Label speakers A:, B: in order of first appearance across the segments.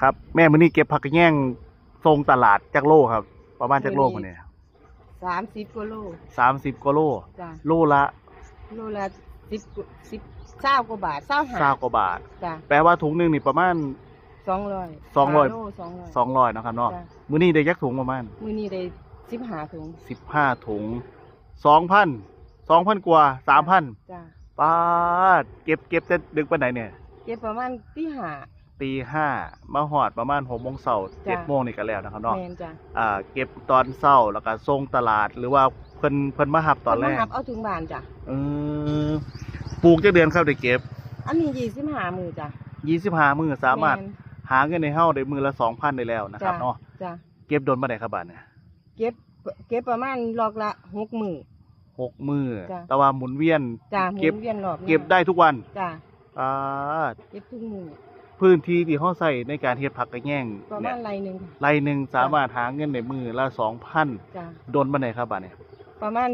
A: ครับ แม่มื้อนี้เก็บผักกระแยงทรงตลาดจักโลครับ ประมาณจักโลมื้อนี้
B: สามสิบกิโล
A: 30กว่าโล
B: จ้ะ
A: โลละ
B: โลละสิบสิบเก้ากว่าบาทเก้าหา
A: 20กว่าบาท
B: จ้ะ
A: แปลว่าถุงหนึงนี่ประมาณ
B: สองร้อย
A: สองร้อย
B: โลสองร้อย
A: 200นะครับเนาะ
B: จ้ะ
A: มื้อนี้ได้จักถุงประมาณ
B: มือนี้ได้สิบหาถุง
A: 15ถุง2,000 2,000กว่า3,000
B: จ้ะ
A: ปาดเก็บเก็บแต่ดึกปานไหนเนี่ย
B: เก็บประมาณที่หา
A: ตีห้ามาหอดประมาณหกโมงเช้าเจ็ด
B: จ้ะ
A: โมงนี่ก็แล้วนะครับเนาะ
B: แมนจ้ะ
A: อ่าเก็บตอนเช้าแล้วก็ส่งตลาดหรือว่าเพิ่นเพิ่นมาหับตอนแร
B: เพิ่มากหับเอาถึงบ้านจ้ะ
A: เออปลูกจักเดือนครับได้เก็บ
B: อันนี้ยี่สิบหามือจ้ะ
A: ยี่สิบห้ามือสามารถ
B: แน
A: หาเงินในเฮ้าได้มือละสองพันได้แล้วนะครับ
B: จ้ะ
A: เนาะ
B: จ้ะ
A: เก็บโดนมาไหนครับบาทเนี่ย
B: เก็บเก็บประมาณลอกละหกมือ
A: หกมือ
B: จ้ะ
A: แต่ว่าหมุนเวียน
B: จ้ะหมุ
A: เก็บ
B: นเวียนรอบหน้า
A: เก็บได้ทุกวัน
B: จ้ะ
A: อ่า
B: เก็บทุกมือ
A: พื้นที่ที่เขาใส่ในการเฮ็ดผักกระแยง
B: ประ
A: เนี่
B: มายณไรหนึ่งค่ะ
A: ไรหนึ่งสามารถหาเงินในมือละสองพัน
B: จ้ะ
A: โดนมาไหนครับบาทเนี่ย
B: ประมาณ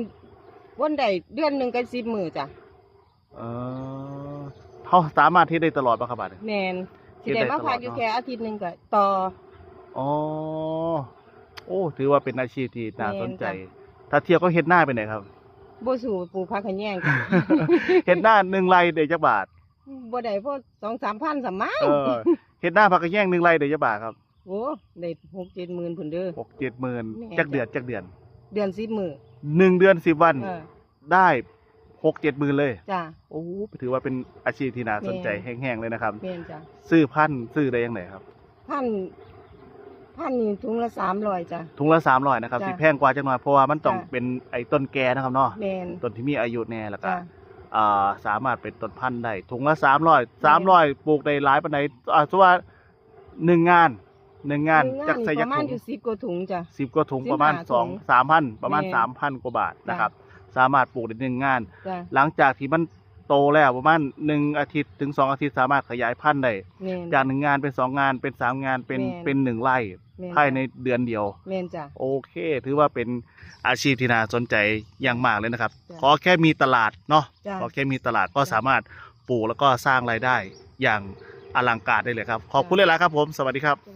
B: วันใดเดือนหนึ่งก็สิบมือจ้ะ
A: เออเขาสามารถที่ได้ตลอดป่ะครับบาท
B: แมน
A: เก็
B: สิ
A: บได้
B: ได้มาพัก
A: ตลอด
B: อยู่
A: เนอะ
B: แค่อาทิตย์หนึ่งก็ต่อ
A: อ๋อ โอ้ ถือว่าเป็นอาชีพที่น่าสนใจ
B: แม่นจ้
A: ถ้าเทียบก็เฮ็ดหน้าไปไหนครับ
B: บ่สู่ปลูกผักขะแยงจ้ะ
A: เฮ็ดหน้าหนึ่งไรเดยวจักบาท
B: บ่ได้พอสองสามพันสามมั้ง
A: เออเฮ็ดหน้าผักกระแยงหนึ่งไรเดยวจักบาทครับ
B: โอ้ได้หกเจ็ดหมื่นพุ่นเด้อ
A: หกเจ็ดหมื่น
B: แม่น
A: จักเดือน
B: จ้ะ
A: จักเดือน
B: เดือนสิบมือ
A: หนึ่งเดือนสิบวัน
B: เออ
A: ได้หกเจ็ดหมื่นเลย
B: จ้ะ
A: โอ้ถือว่าเป็นอาชีพที่น่าสนใจ
B: แม่
A: แห้งๆเลยนะครับ
B: แม่นจ้ะ
A: ซื้อพันธุ์ซื้อได้ยังไงครับ
B: พันพันนี่ถุงละสามร้อยจ้ะ
A: ถุงละสามร้อยนะครับ
B: จ้ะ
A: สิแพงกว่าจังหน่อยเพราะว่ามันต้อง
B: จ้ะ
A: เป็นไอ้ต้นแก่นะครับเนาะ
B: แม่น
A: ต้นที่มีอายุแน่แล้วก็
B: จ้ะ
A: อ่าสามารถเป็นต้นพันธุ์ได้ถุงละสามร้อยสามร้อยปลูกได้หลายปันไหนอ่าสมมุติว่าหนึ่งงานหนึ่งงาน
B: หนึ่ง
A: จักใส่
B: นี่ป
A: ยัก
B: ระมาณ
A: ถุง
B: อยู่สิบกว่าถุงจ้ะ
A: สิบกว่าถุง
B: สิบ
A: ประมาณ
B: ห้า
A: สอง
B: ถุง
A: สามพันประมาณ
B: แม่น
A: สามพันกว่าบาท
B: จ้ะ
A: นะครับ สามารถปลูกได้หนึ่งงาน
B: จ้ะ
A: หลังจากที่มันโตแล้วประมาณหนึ่งอาทิตย์ถึงสองอาทิตย์สามารถขยายพันธุ์ได้
B: แม่น
A: จากหนึ่งงานเป็นสองงานเป็นสามงานเป็น
B: แม่น
A: เป็นหนึ่งไร่
B: แม่น
A: ภายในเดือนเดียว
B: แม่นจ้ะ
A: โอเค ถือว่าเป็นอาชีพที่น่าสนใจอย่างมากเลยนะครับ
B: จ้ะ
A: ขอแค่มีตลาดเนาะ
B: จ้ะ
A: ขอแค่มีตลาดก็
B: จ้ะ
A: สามารถปลูกแล้วก็สร้างรายได้อย่างอลังการได้เลยครับ ขอบคุณเลยละครับผม สวัสดีครับ
B: สวัส